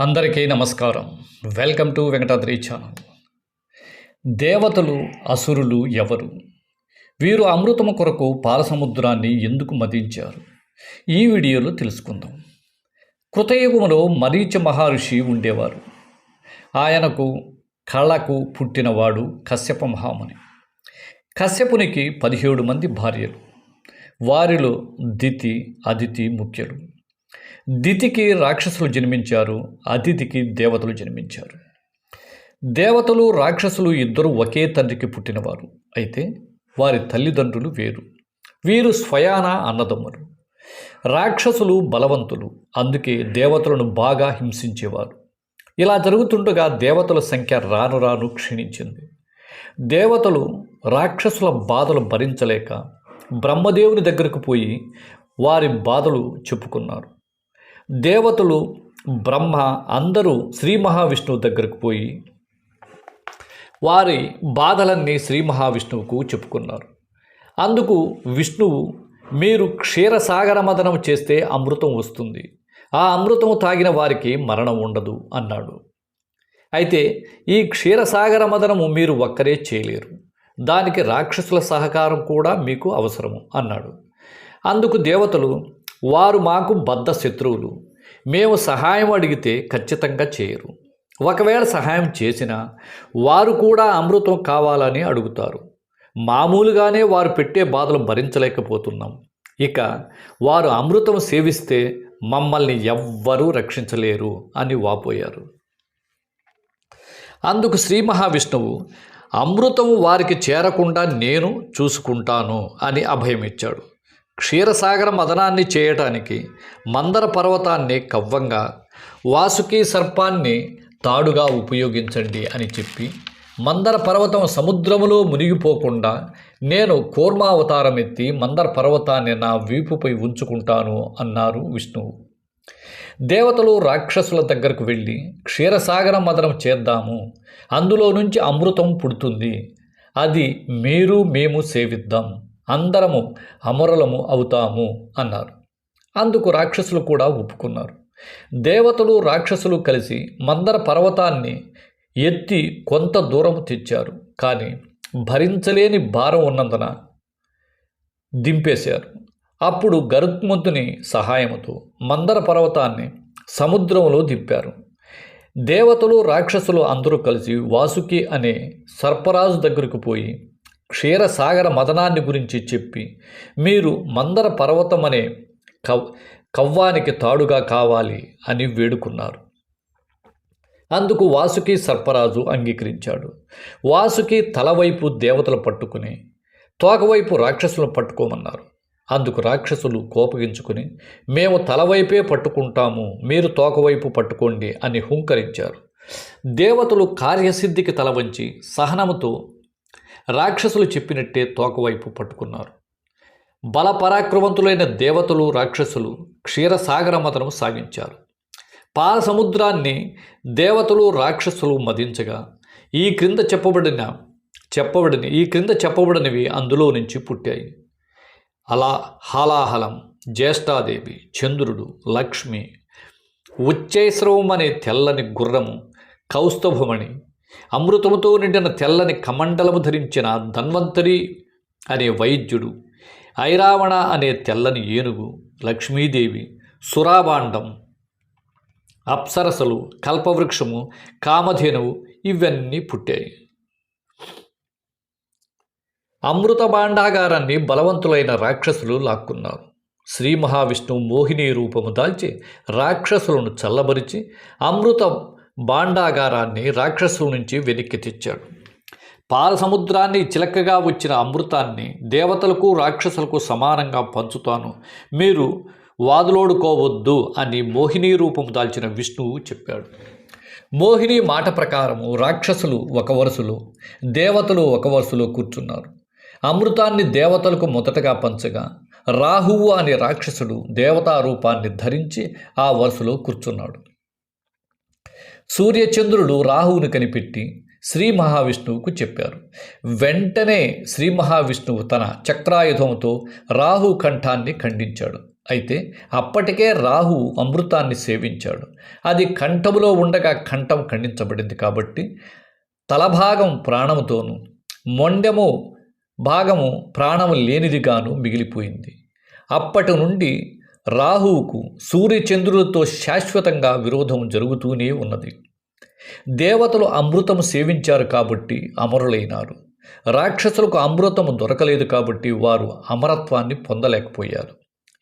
అందరికీ నమస్కారం. Welcome to Venkatadri channel. దేవతలు అసురులు ఎవరు? వీరు అమృతము కొరకు పాలసముద్రాన్ని ఎందుకు మదించారు? ఈ వీడియోలో తెలుసుకుందాం. కృతయుగములో మరీచ మహర్షి ఉండేవారు. ఆయనకు కళకు పుట్టినవాడు కశ్యప మహాముని. కశ్యపునికి పదిహేడు మంది భార్యలు. వారిలో దితి అదితి ముఖ్యులు. దితికి రాక్షసులు జన్మించారు అతిథికి దేవతలు జన్మించారు. దేవతలు రాక్షసులు ఇద్దరు ఒకే తండ్రికి పుట్టినవారు. అయితే వారి తల్లిదండ్రులు వేరు. వీరు స్వయాన అన్నదమ్ములు. రాక్షసులు బలవంతులు. అందుకే దేవతలను బాగా హింసించేవారు. ఇలా జరుగుతుండగా దేవతల సంఖ్య రాను రాను క్షీణించింది. దేవతలు రాక్షసుల బాధలు భరించలేక బ్రహ్మదేవుని దగ్గరకు పోయి వారి బాధలు చెప్పుకున్నారు. దేవతలు బ్రహ్మ అందరూ శ్రీ మహావిష్ణువు దగ్గరకు పోయి వారి బాధలన్నీ శ్రీ మహావిష్ణువుకు చెప్పుకున్నారు. అందుకు విష్ణువు మీరు క్షీరసాగర మదనం చేస్తే అమృతం వస్తుంది. ఆ అమృతం తాగిన వారికి మరణం ఉండదు అన్నాడు. అయితే ఈ క్షీరసాగర మదనము మీరు ఒక్కరే చేయలేరు. దానికి రాక్షసుల సహకారం కూడా మీకు అవసరము అన్నాడు. అందుకు దేవతలు వారు మాకు బద్ధ శత్రువులు. మేము సహాయం అడిగితే ఖచ్చితంగా చేయరు. ఒకవేళ సహాయం చేసినా వారు కూడా అమృతం కావాలని అడుగుతారు. మామూలుగానే వారు పెట్టే బాధలు భరించలేకపోతున్నాం. ఇక వారు అమృతం సేవిస్తే మమ్మల్ని ఎవ్వరూ రక్షించలేరు అని వాపోయారు. అందుకు శ్రీ మహావిష్ణువు అమృతం వారికి చేరకుండా నేను చూసుకుంటాను అని అభయమిచ్చాడు. క్షీరసాగర మదనాన్ని చేయటానికి మందర పర్వతాన్ని కవ్వంగా వాసుకి సర్పాన్ని తాడుగా ఉపయోగించండి అని చెప్పి మందర పర్వతం సముద్రములో మునిగిపోకుండా నేను కూర్మావతారం ఎత్తి మందర పర్వతాన్ని నా వీపుపై ఉంచుకుంటాను అన్నారు విష్ణువు. దేవతలు రాక్షసుల దగ్గరకు వెళ్ళి క్షీరసాగర మదనం చేద్దాము అందులో నుంచి అమృతం పుడుతుంది అది మీరు మేము సేవిద్దాం. అందరము అమరులము అవుతాము అన్నారు. అందుకు రాక్షసులు కూడా ఒప్పుకున్నారు. దేవతలు రాక్షసులు కలిసి మందర పర్వతాన్ని ఎత్తి కొంత దూరం తెచ్చారు. కానీ భరించలేని భారం ఉన్నందున దింపేశారు. అప్పుడు గరుత్మంతుని సహాయముతో మందర పర్వతాన్ని సముద్రంలో దింపారు. దేవతలు రాక్షసులు అందరూ కలిసి వాసుకి అనే సర్పరాజు దగ్గరకు పోయి క్షీరసాగర మదనాన్ని గురించి చెప్పి మీరు మందర పర్వతమనే కవ్ కవ్వానికి తాడుగా కావాలి అని వేడుకున్నారు. అందుకు వాసుకి సర్పరాజు అంగీకరించాడు. వాసుకి తలవైపు దేవతలు పట్టుకుని తోకవైపు రాక్షసులను పట్టుకోమన్నారు. అందుకు రాక్షసులు కోపగించుకుని మేము తలవైపే పట్టుకుంటాము మీరు తోకవైపు పట్టుకోండి అని హుంకరించారు. దేవతలు కార్యసిద్ధికి తలవంచి సహనముతో రాక్షసులు చెప్పినట్టే తోకవైపు పట్టుకున్నారు. బలపరాక్రమంతులైన దేవతలు రాక్షసులు క్షీరసాగర మతనం సాగించారు. పాల సముద్రాన్ని దేవతలు రాక్షసులు మదించగా ఈ క్రింద చెప్పబడిన చెప్పబడిన ఈ క్రింద చెప్పబడినవి అందులో నుంచి పుట్టాయి. అలా హాలాహలం జ్యేష్ఠాదేవి చంద్రుడు లక్ష్మి ఉచ్చైశ్రవం అనే తెల్లని గుర్రము కౌస్తభమణి అమృతముతో నిండిన తెల్లని కమండలము ధరించిన ధన్వంతరి అనే వైద్యుడు ఐరావణ అనే తెల్లని ఏనుగు లక్ష్మీదేవి సురాభాండం అప్సరసలు కల్పవృక్షము కామధేనువు ఇవన్నీ పుట్టాయి. అమృత భాండాగారాన్ని బలవంతులైన రాక్షసులు లాక్కున్నారు. శ్రీ మహావిష్ణువు మోహిని రూపము దాల్చి రాక్షసులను చల్లబరిచి అమృత భాండాగారాన్ని రాక్షసుల నుంచి వెనక్కి తెచ్చాడు. పాల సముద్రాన్ని చిలకగా వచ్చిన అమృతాన్ని దేవతలకు రాక్షసులకు సమానంగా పంచుతాను. మీరు వాదులోడుకోవద్దు అని మోహిని రూపం దాల్చిన విష్ణువు చెప్పాడు. మోహిని మాట ప్రకారము రాక్షసులు ఒక వరుసలో దేవతలు ఒక వరుసలో కూర్చున్నారు. అమృతాన్ని దేవతలకు మొదటగా పంచగా రాహువు అనే రాక్షసుడు దేవతా రూపాన్ని ధరించి ఆ వరుసలో కూర్చున్నాడు. సూర్యచంద్రుడు రాహువును కనిపెట్టి శ్రీ మహావిష్ణువుకు చెప్పారు. వెంటనే శ్రీ మహావిష్ణువు తన చక్రాయుధంతో రాహు కంఠాన్ని ఖండించాడు. అయితే అప్పటికే రాహు అమృతాన్ని సేవించాడు. అది కంఠములో ఉండగా కంఠం ఖండించబడింది కాబట్టి తలభాగం ప్రాణముతోనూ మొండెము భాగము ప్రాణము లేనిదిగాను మిగిలిపోయింది. అప్పటి నుండి రాహువుకు సూర్యచంద్రులతో శాశ్వతంగా విరోధం జరుగుతూనే ఉన్నది. దేవతలు అమృతము సేవించారు కాబట్టి అమరులైనారు. రాక్షసులకు అమృతము దొరకలేదు కాబట్టి వారు అమరత్వాన్ని పొందలేకపోయారు.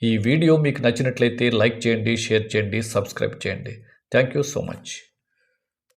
ఈ వీడియో మీకు నచ్చినట్లయితే లైక్ చేయండి షేర్ చేయండి సబ్స్క్రైబ్ చేయండి. Thank you so much.